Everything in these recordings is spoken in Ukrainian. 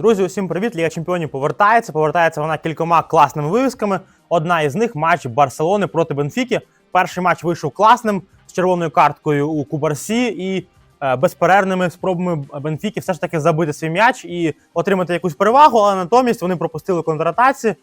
Друзі, усім привіт! Ліга чемпіонів повертається. Повертається вона кількома класними вивісками. Одна із них матч Барселони проти Бенфіки. Перший матч вийшов класним з червоною карткою у Кубарсі і е, безперервними спробами Бенфіки все ж таки забити свій м'яч і отримати якусь перевагу. Але натомість вони пропустили контратаці. Е,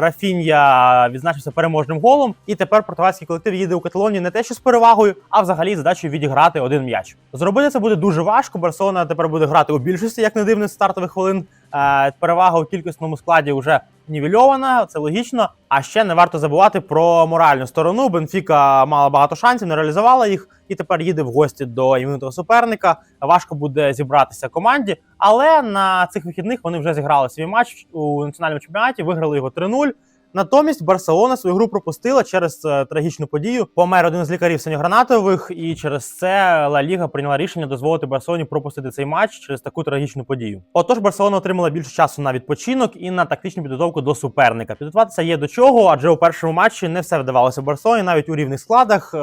Рафінья відзначився переможним голом, і тепер португальський колектив їде у Каталонію не те, що з перевагою, а взагалі задачею відіграти один м'яч. Зробити це буде дуже важко. Барселона тепер буде грати у більшості, як не дивно, стартових хвилин. Е, Перевага у кількісному складі вже нівельована, це логічно. А ще не варто забувати про моральну сторону. Бенфіка мала багато шансів, не реалізувала їх, і тепер їде в гості до іменитого суперника. Важко буде зібратися команді, але на цих вихідних вони вже зіграли свій матч у національному чемпіонаті, виграли його 3-0. Натомість Барселона свою гру пропустила через е, трагічну подію. Помер один з лікарів синьогранатових, і через це Ла Ліга прийняла рішення дозволити Барселоні пропустити цей матч через таку трагічну подію. Отож, Барселона отримала більше часу на відпочинок і на тактичну підготовку до суперника. Підготуватися є до чого, адже у першому матчі не все вдавалося Барселоні, навіть у рівних складах, е,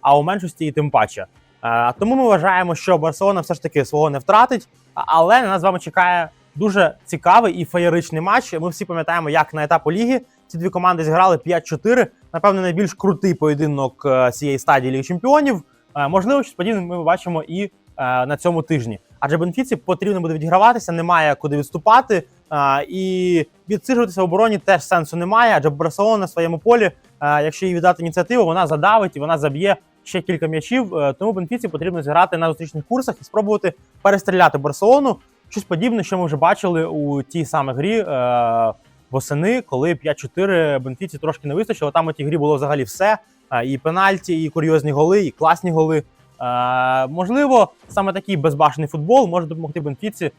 а у меншості і тим паче. Е, Тому ми вважаємо, що Барселона все ж таки свого не втратить, але на нас з вами чекає дуже цікавий і феєричний матч. Ми всі пам'ятаємо, як на етапу ліги ці дві команди зіграли 5-4. Напевно, найбільш крутий поєдинок е, цієї стадії Ліги Чемпіонів. Е, Можливо, щось подібне ми бачимо і е, на цьому тижні. Адже Бенфіці потрібно буде відіграватися, немає куди відступати. І відсиджуватися в обороні теж сенсу немає, адже Барселона на своєму полі, якщо їй віддати ініціативу, вона задавить і вона заб'є ще кілька м'ячів. Тому Бенфіці потрібно зіграти на зустрічних курсах і спробувати перестріляти Барселону. Щось подібне, що ми вже бачили у тій самій грі е, восени, коли 5-4 Бенфіці трошки не вистачило. Там у тій грі було взагалі все: Е, і пенальті, і курйозні голи, і класні голи. Е, можливо, саме такий безбашений футбол може допомогти Бенфіці е,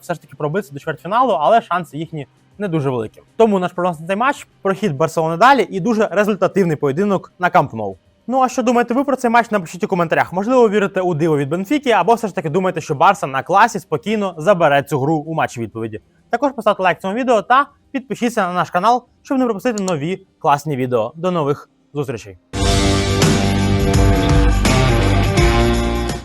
все ж таки пробитися до чвертьфіналу, але шанси їхні не дуже великі. Тому наш прогноз на цей матч прохід Барселони далі і дуже результативний поєдинок на Камп Ноу. Ну а що думаєте ви про цей матч? Напишіть у коментарях. Можливо, вірите у диво від Бенфіки, або все ж таки думаєте, що Барса на класі спокійно забере цю гру у матчі відповіді. Також поставте лайк цьому відео та підпишіться на наш канал, щоб не пропустити нові класні відео. До нових зустрічей!